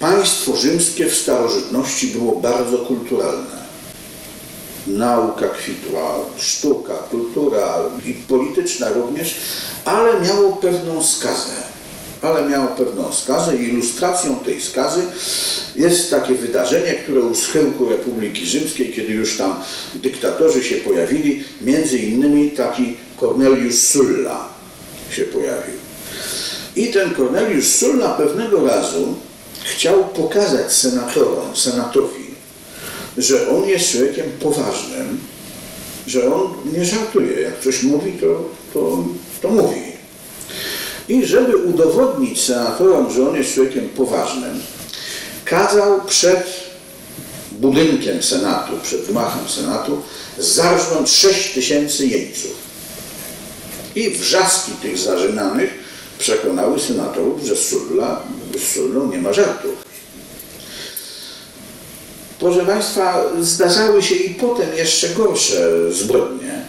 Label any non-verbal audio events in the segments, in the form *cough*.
Państwo rzymskie w starożytności było bardzo kulturalne. Nauka kwitła, sztuka, kultura i polityczna również, ale miało pewną skazę. Ale miało pewną skazę i ilustracją tej skazy jest takie wydarzenie, które u schyłku Republiki Rzymskiej, kiedy już tam dyktatorzy się pojawili, między innymi taki Cornelius Sulla się pojawił. I ten Cornelius Sulla pewnego razu chciał pokazać senatorom, senatowi, że on jest człowiekiem poważnym, że on nie żartuje. Jak coś mówi, to, to, to mówi. I żeby udowodnić senatorom, że on jest człowiekiem poważnym, kazał przed budynkiem Senatu, przed gmachem Senatu, zarżnąć 6 tysięcy jeńców. I wrzaski tych zażynanych przekonały senatorów, że Sulla, z Sullą nie ma żartów. Proszę Państwa, zdarzały się i potem jeszcze gorsze zbrodnie,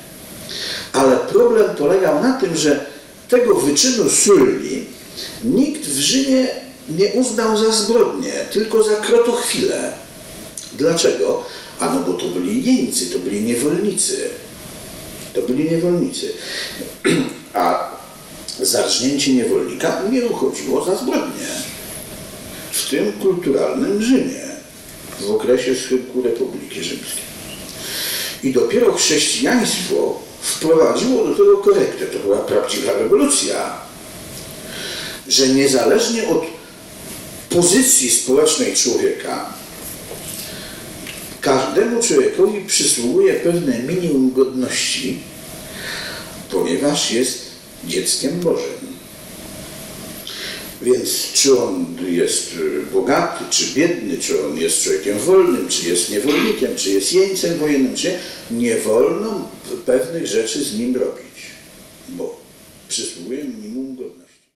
ale problem polegał na tym, że tego wyczynu Sulli nikt w Rzymie nie uznał za zbrodnię, tylko za krotochwilę. Dlaczego? A no bo to byli jeńcy, to byli niewolnicy. To byli niewolnicy. *clears throat* A zarżnięcie niewolnika nie uchodziło za zbrodnię. Tym kulturalnym Rzymie, w okresie schyłku Republiki Rzymskiej. I dopiero chrześcijaństwo wprowadziło do tego korektę. To była prawdziwa rewolucja. Że niezależnie od pozycji społecznej człowieka, każdemu człowiekowi przysługuje pewne minimum godności, ponieważ jest dzieckiem Bożym. Więc czy on jest bogaty, czy biedny, czy on jest człowiekiem wolnym, czy jest niewolnikiem, czy jest jeńcem wojennym, czy nie wolno pewnych rzeczy z nim robić, bo przysługuje minimum godności.